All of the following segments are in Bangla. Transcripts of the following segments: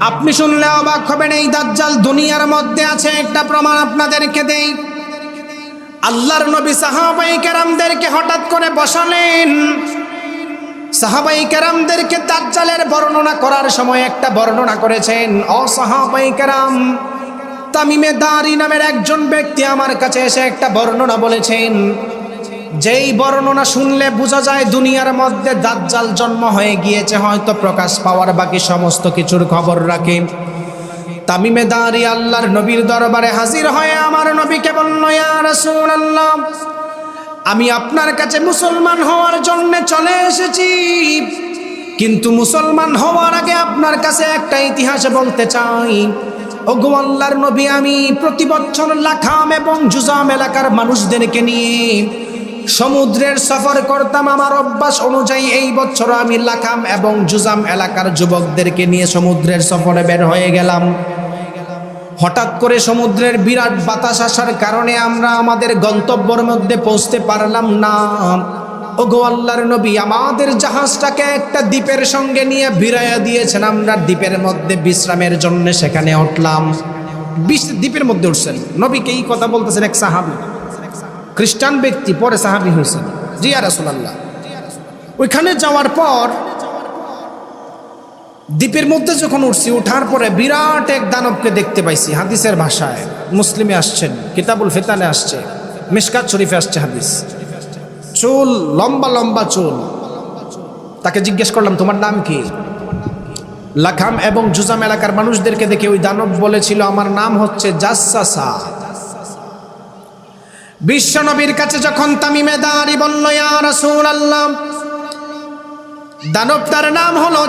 আপনি শুনলে অবাক হবেন, এই দাজ্জাল দুনিয়ার মধ্যে আছে, একটা প্রমাণ আপনাদেরকে দেই। আল্লাহর নবী সাহাবাই কেরামদেরকে হঠাৎ করে বসালেন। সাহাবাই কেরামদেরকে দাজ্জালের বর্ণনা করার সময় একটা বর্ণনা করেছেন সাহাবাই কেরাম, তামিমে দারি নামের একজন ব্যক্তি আমার কাছে এসে একটা বর্ণনা বলেছেন যেই বর্ণনা শুনলে বোঝা যায় দুনিয়ার মধ্যে দাজ্জাল জন্ম হয়ে গিয়েছে, হয়তো প্রকাশ পাওয়ার বাকি সমস্ত কিছুর খবর রাখে। তামিমে দাঁড়ি আল্লাহর নবীর দরবারে হাজির হয়ে আমার নবীকে রাসূলুল্লাহ? আমি আপনার কাছে মুসলমান হওয়ার জন্য চলে এসেছি। কিন্তু মুসলমান হওয়ার আগে আপনার কাছে একটা ইতিহাস বলতে চাই। ওগো আল্লাহর নবী, আমি প্রতি বছর লাখাম এবং জুজাম এলাকার মানুষদেরকে নিয়ে সমুদ্রের সফর করতাম আমার অভ্যাস অনুযায়ী এই বছর আমি লাখাম এবং জুজাম এলাকার যুবকদেরকে নিয়ে সমুদ্রের সফরে বের হয়ে গেলাম। হঠাৎ করে সমুদ্রের বিরাট বাতাস আসার কারণে আমরা আমাদের গন্তব্যের মধ্যে পৌঁছতে পারলাম না। ওগো আল্লাহর নবী, আমাদের জাহাজটাকে একটা দ্বীপের সঙ্গে নিয়ে বিরাইয়া দিয়েছেন। আমরা দ্বীপের মধ্যে বিশ্রামের জন্য সেখানে উঠলাম। বিশ- দ্বীপের মধ্যে উঠছেন। নবীকে এই কথা বলতেছেন এক সাহাবি? খ্রিস্টান ব্যক্তি, পরে সাহাবি হয়েছেন জিয়া রাসুলাল্লাহ। ওইখানে যাওয়ার পর, দ্বীপের মধ্যে যখন উঠছি, উঠার পরে বিরাট এক দানবকে দেখতে পাইছি হাদিসের ভাষায়। মুসলিমে আসছেন, কিতাবুল ফেতানে আসছে মিসকাত শরীফে আসছে হাদিস। চুল, লম্বা লম্বা চুল। তাকে জিজ্ঞেস করলাম, তোমার নাম কি? লাখাম এবং জুজাম এলাকার মানুষদেরকে দেখে ওই দানব বলেছিল, আমার নাম হচ্ছে জাসাসা বিশ্বনবীর কাছে যখন তামিমে দাঁড়ি বলল, ইয়া রাসূলুল্লাহ দানবটার নাম হলো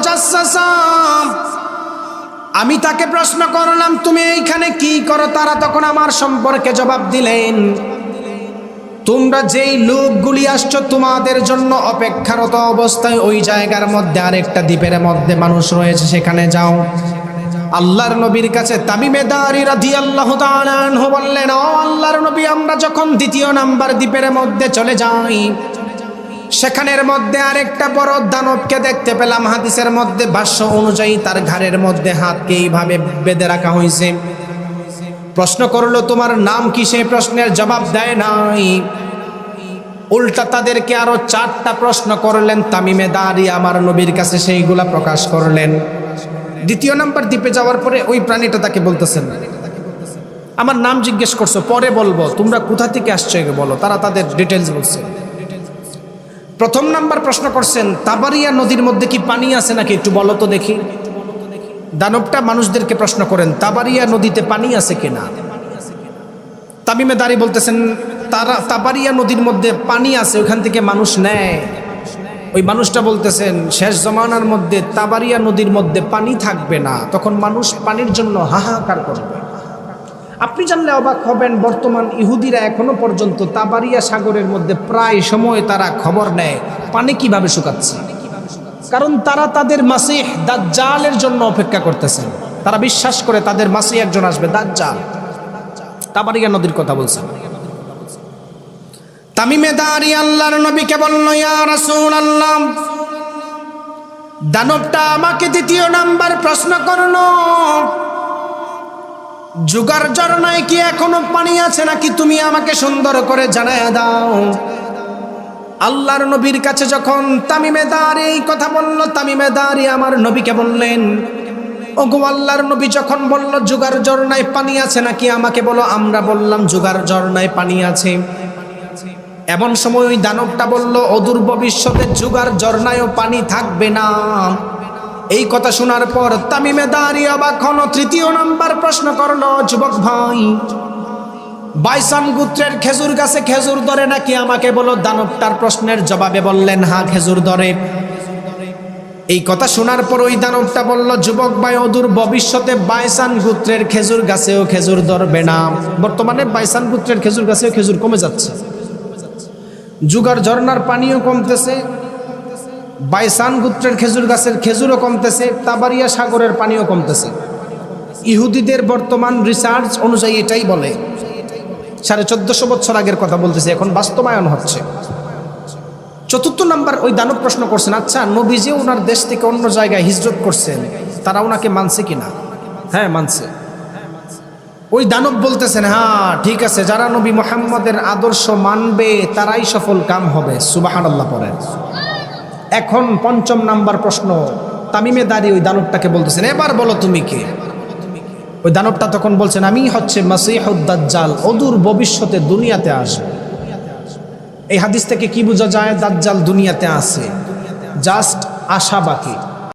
আমি তাকে প্রশ্ন করলাম, তুমি এইখানে কি করো? তারা তখন আমার সম্পর্কে জবাব দিলেন, তোমরা যেই লোকগুলি আসছো, তোমাদের জন্য অপেক্ষারত অবস্থায় ওই জায়গার মধ্যে আরেকটা দ্বীপের মধ্যে মানুষ রয়েছে, সেখানে যাও। আল্লাহর নবীর কাছে তামিমে দাঁড়ি রাধি আল্লাহ বললেন, ও আল্লাহর নবী, আমরা যখন দ্বিতীয় নাম্বার দ্বীপের মধ্যে চলে যাই, সেখানের মধ্যে আরেকটা বড় দানবকে দেখতে পেলাম। হাদিসের মধ্যে ভাষ্য অনুযায়ী তার ঘাড়ের মধ্যে হাতকে এইভাবে বেঁধে রাখা হয়েছে। প্রশ্ন করল, তোমার নাম কি? সেই প্রশ্নের জবাব দেয় নাই। উল্টা তাদেরকে আরও চারটা প্রশ্ন করলেন। তামিমে দাঁড়িয়ে আমার নবীর কাছে সেইগুলা প্রকাশ করলেন। দ্বিতীয় নাম্বার দ্বীপে যাওয়ার পরে ওই প্রাণীটা তাকে বলতেছেন আমার নাম জিজ্ঞেস করছ, পরে বলব। তোমরা কোথা থেকে আসছো বলো? তারা তাদের ডিটেলস বলছে। প্রথম নাম্বার প্রশ্ন করছেন, তাবারিয়া নদীর মধ্যে কি পানি আছে নাকি একটু বলো তো দেখি? দানবটা মানুষদেরকে প্রশ্ন করেন, তাবারিয়া নদীতে পানি আছে কিনা? তামিমে দাঁড়ি বলতেছেন, তারা, তাবারিয়া নদীর মধ্যে পানি আছে, ওখান থেকে মানুষ নেয়। ওই মানুষটা বলতেছেন, শেষ জমানার মধ্যে তাবারিয়া নদীর মধ্যে পানি থাকবে না। তখন মানুষ পানির জন্য হাহাকার করবে। আপনি জানলে অবাক হবেন, বর্তমান ইহুদিরা এখনও পর্যন্ত তাবারিয়া সাগরের মধ্যে প্রায় সময় তারা খবর নেয়, পানি কীভাবে শুকাচ্ছে। কারণ তারা তাদের মাসিহ দাজ্জালের জন্য অপেক্ষা করতেছেন। তারা বিশ্বাস করে তাদের মাসিহ একজন আসবে, দাজ্জাল। তাবারিয়া নদীর কথা বলছেন। তামিমে দাঁড়ি আল্লাহর নবীকে বলল, ইয়া রাসূলুল্লাহ, দানবটা আমাকে দ্বিতীয় নাম্বার প্রশ্ন করল। যুগার ঝর্ণায় কি এখনও পানি আছে নাকি তুমি আমাকে সুন্দর করে জানায় দাও? আল্লাহর নবীর কাছে যখন তামিমে দাঁড়ি এই কথা বলল, তামিমে দাঁড়ি আমার নবীকে বললেন ও গো আল্লাহর নবী যখন বলল, যুগার ঝর্ণায় পানি আছে নাকি আমাকে বলো, আমরা বললাম, যুগার ঝর্ণায় পানি আছে। এমন সময় ওই দানবটা বলল, অদূর ভবিষ্যতে যুগার ঝর্ণায়ও পানি থাকবে না। এই কথা শোনার পর তামিমে দাঁড়িয়ে অবাক হলো তৃতীয় নাম্বার প্রশ্ন করল, যুবক ভাই বাইসান গুত্রের খেজুর গাছে খেজুর ধরে নাকি আমাকে বলো দানবটার প্রশ্নের জবাবে বললেন হা খেজুর ধরে। এই কথা শোনার পর ওই দানবটা বলল, যুবক ভাই, অদূর ভবিষ্যতে বাইসান গুত্রের খেজুর গাছেও খেজুর ধরবে না। বর্তমানে বাইসান গুত্রের খেজুর গাছেও খেজুর কমে যাচ্ছে। যুগার ঝর্ণার পানিও কমতেছে, বাইসান গুত্রের খেজুর গাছের খেজুরও কমতেছে, তাবারিয়া সাগরের পানিও কমতেছে। ইহুদিদের বর্তমান রিসার্চ অনুযায়ী এটাই বলে। সাড়ে চোদ্দশো বছর আগের কথা বলতেছে, এখন বাস্তবায়ন হচ্ছে। চতুর্থ নাম্বার ওই দানব প্রশ্ন করছেন আচ্ছা নবীজি ওনার দেশ থেকে অন্য জায়গায় হিজরত করছেন, তারা ওনাকে মানছে কিনা? হ্যাঁ মানছে। ওই দানব বলতেছেন হ্যাঁ ঠিক আছে, যারা নবী মোহাম্মদের আদর্শ মানবে, তারাই সফল কাম হবে। সুবাহান আল্লাহ পড়েন এখন পঞ্চম নাম্বার প্রশ্ন, তামিমে দাঁড়িয়ে ওই দানবটাকে বলতেছেন, এবার বলো তুমি কে? ওই দানবটা তখন বলছেন, আমি হচ্ছে মাসিহুদ্দাজ্জাল অদূর ভবিষ্যতে দুনিয়াতে আসবে। এই হাদিস থেকে কি বোঝা যায়, দাজ্জাল দুনিয়াতে আসে জাস্ট আশা বাকি।